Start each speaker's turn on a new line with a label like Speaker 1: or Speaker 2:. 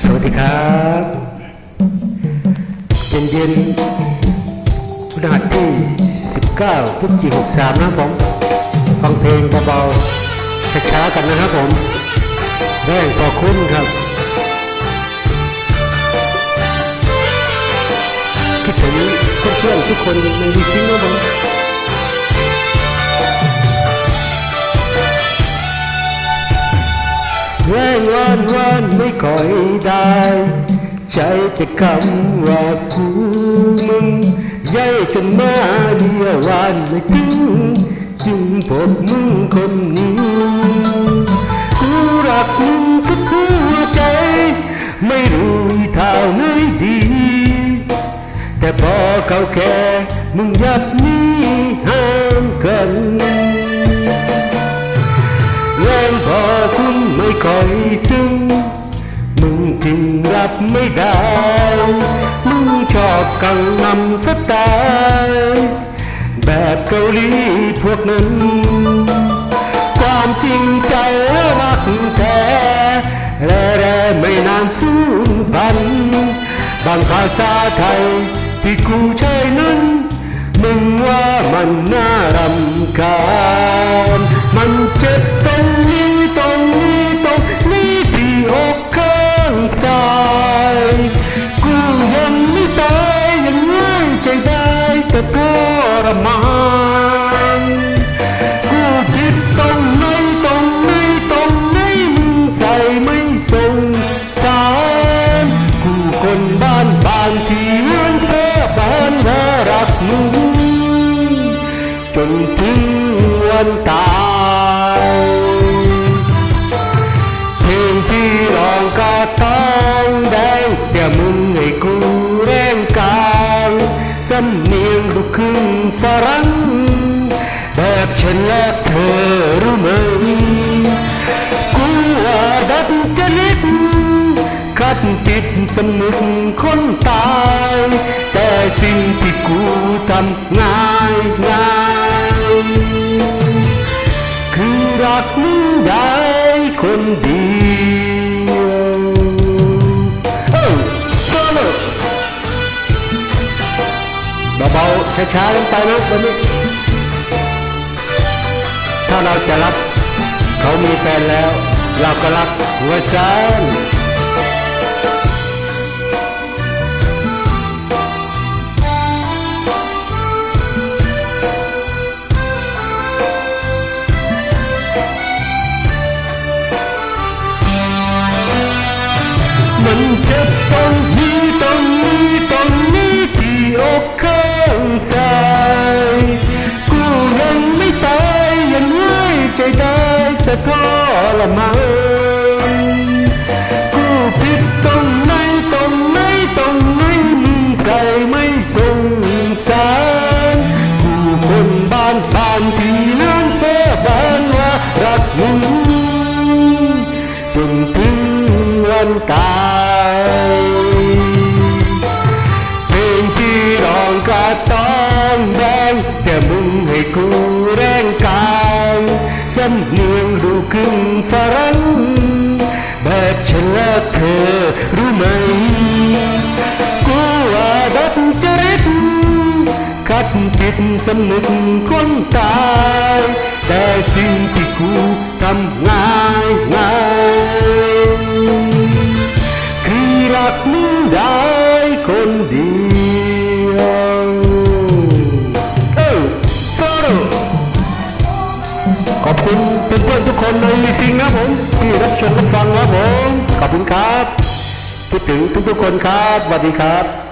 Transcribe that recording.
Speaker 1: สวัสดีครับเย็นเย็นพฤหัสที่ 19พฤศจิกายน63นะครับผม ฟังเพลงเบาๆช้าๆกันนะครับผมแรงพอคุณครับคิดถึงเพื่อนๆทุกคนในดีซิงนะผมานวานไม่ค่อยได้ใจแต่คำว่ากูมึงใหญ่กันมาเดียววานไม่ถึง จึงพบมึงคนนี้ กูรักมึงสุดหัวใจ ไม่รู้เท่าไหนดี แต่พอเขาแค่มึงยับนี้ห่างกัน แรงพอคุ ณไม่ค่อยซึ้งมึงจึงรับไม่ได้ มึงชอบกังนำสไตล์แบบเกาหลีพวกนั้นความจริงใจรักแท้แร่แร่ไม่นานสูญพันบางภาษาไทยที่กูใช้นั้นมึงว่ามันน่ารำคาญมันเจ็บ จนถึงวันตายเพลงที่ร้องก็ต้องแดงแต่มึงให้กูแรงกายสำเนียงลูกครึ่งฝรั่งแบบฉันและเธอรู้ไหมกูว่าดัดจริตคัดติดสมุกคนตาย แต่สิ่งที่กูทำง่ายง่าย ได้คนเดียวเอ้โซโล่เบาๆช้าๆลงไปนะวันนี้ถ้าเราจะรักเขามีแฟนแล้ว เราก็รักหัวใจ มันเจ็บตรงนี้ตรงนี้ตรงนี้ที่อกข้างซ้ายกูยังไม่ตายยังง่ายใจได้แต่ทรมานกูผิดตรงไหนตรงไหนตรงไหนมึงใส่ไม่สงสารกูคนบ้านบ้านที่เลื่อนเสบานว่ารักมึงจนถึงวันตาย ต้องแดงแต่มึงให้กูแรงกายสำเนียงดูครึ่งฝรั่งแบบฉันและเธอรู้ไหม กูว่าดัดจริตคัดติดสนุกคนตายแต่สิ่งที่กูทำง่ายง่าย คนในซิงครับผมที่รับชมรับฟังครับผมขอบคุณครับ พูดถึงทุกๆคนครับสวัสดีครับ